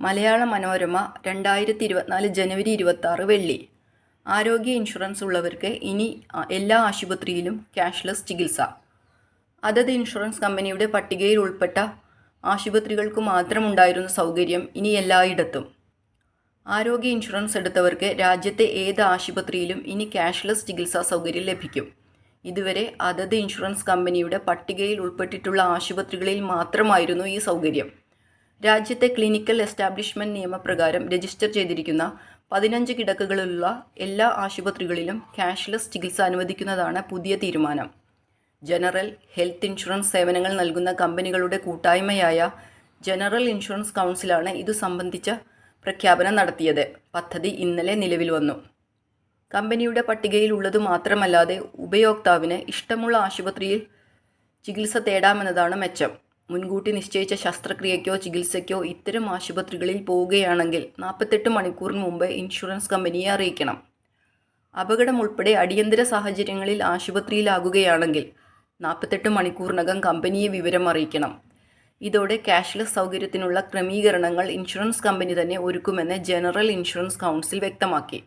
മലയാള മനോരമ രണ്ടായിരത്തി ഇരുപത്തിനാല് ജനുവരി ഇരുപത്താറ് വെള്ളി. ആരോഗ്യ ഇൻഷുറൻസ് ഉള്ളവർക്ക് ഇനി എല്ലാ ആശുപത്രിയിലും ക്യാഷ്ലെസ് ചികിത്സ. അതത് ഇൻഷുറൻസ് കമ്പനിയുടെ പട്ടികയിൽ ഉൾപ്പെട്ട ആശുപത്രികൾക്ക് മാത്രമുണ്ടായിരുന്ന സൗകര്യം ഇനി എല്ലായിടത്തും. ആരോഗ്യ ഇൻഷുറൻസ് എടുത്തവർക്ക് രാജ്യത്തെ ഏത് ആശുപത്രിയിലും ഇനി ക്യാഷ്ലെസ് ചികിത്സാ സൗകര്യം ലഭിക്കും. ഇതുവരെ അതത് ഇൻഷുറൻസ് കമ്പനിയുടെ പട്ടികയിൽ ഉൾപ്പെട്ടിട്ടുള്ള ആശുപത്രികളിൽ മാത്രമായിരുന്നു ഈ സൗകര്യം. രാജ്യത്തെ ക്ലിനിക്കൽ എസ്റ്റാബ്ലിഷ്മെന്റ് നിയമപ്രകാരം രജിസ്റ്റർ ചെയ്തിരിക്കുന്ന പതിനഞ്ച് കിടക്കകളുള്ള എല്ലാ ആശുപത്രികളിലും ക്യാഷ്ലെസ് ചികിത്സ അനുവദിക്കുന്നതാണ് പുതിയ തീരുമാനം. ജനറൽ ഹെൽത്ത് ഇൻഷുറൻസ് സേവനങ്ങൾ നൽകുന്ന കമ്പനികളുടെ കൂട്ടായ്മയായ ജനറൽ ഇൻഷുറൻസ് കൗൺസിലാണ് ഇതു സംബന്ധിച്ച പ്രഖ്യാപനം നടത്തിയത്. പദ്ധതി ഇന്നലെ നിലവിൽ വന്നു. കമ്പനിയുടെ പട്ടികയിൽ ഉള്ളത് മാത്രമല്ലാതെ ഉപയോക്താവിന് ഇഷ്ടമുള്ള ആശുപത്രിയിൽ ചികിത്സ തേടാമെന്നതാണ് മെച്ചം. മുൻകൂട്ടി നിശ്ചയിച്ച ശസ്ത്രക്രിയയ്ക്കോ ചികിത്സയ്ക്കോ ഇത്തരം ആശുപത്രികളിൽ പോവുകയാണെങ്കിൽ നാൽപ്പത്തെട്ട് മണിക്കൂറിന് മുമ്പ് ഇൻഷുറൻസ് കമ്പനിയെ അറിയിക്കണം. അപകടം ഉൾപ്പെടെ അടിയന്തര സാഹചര്യങ്ങളിൽ ആശുപത്രിയിലാകുകയാണെങ്കിൽ നാൽപ്പത്തെട്ട് മണിക്കൂറിനകം കമ്പനിയെ വിവരം അറിയിക്കണം. ഇതോടെ ക്യാഷ്ലെസ് സൗകര്യത്തിനുള്ള ക്രമീകരണങ്ങൾ ഇൻഷുറൻസ് കമ്പനി തന്നെ ഒരുക്കുമെന്ന് ജനറൽ ഇൻഷുറൻസ് കൗൺസിൽ വ്യക്തമാക്കി.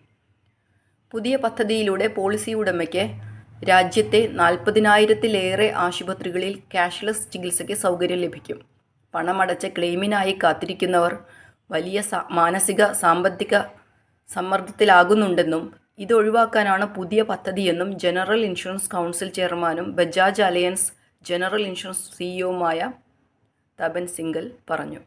പുതിയ പദ്ധതിയിലൂടെ പോളിസി ഉടമയ്ക്ക് രാജ്യത്തെ നാൽപ്പതിനായിരത്തിലേറെ ആശുപത്രികളിൽ ക്യാഷ്ലെസ് ചികിത്സയ്ക്ക് സൗകര്യം ലഭിക്കും. പണമടച്ച ക്ലെയിമിനായി കാത്തിരിക്കുന്നവർ വലിയ മാനസിക സാമ്പത്തിക സമ്മർദ്ദത്തിലാകുന്നുണ്ടെന്നും ഇത് ഒഴിവാക്കാനാണ് പുതിയ പദ്ധതിയെന്നും ജനറൽ ഇൻഷുറൻസ് കൗൺസിൽ ചെയർമാനും ബജാജ് അലയൻസ് ജനറൽ ഇൻഷുറൻസ് സിഇഒയുമായ തപൻ സിംഗൽ പറഞ്ഞു.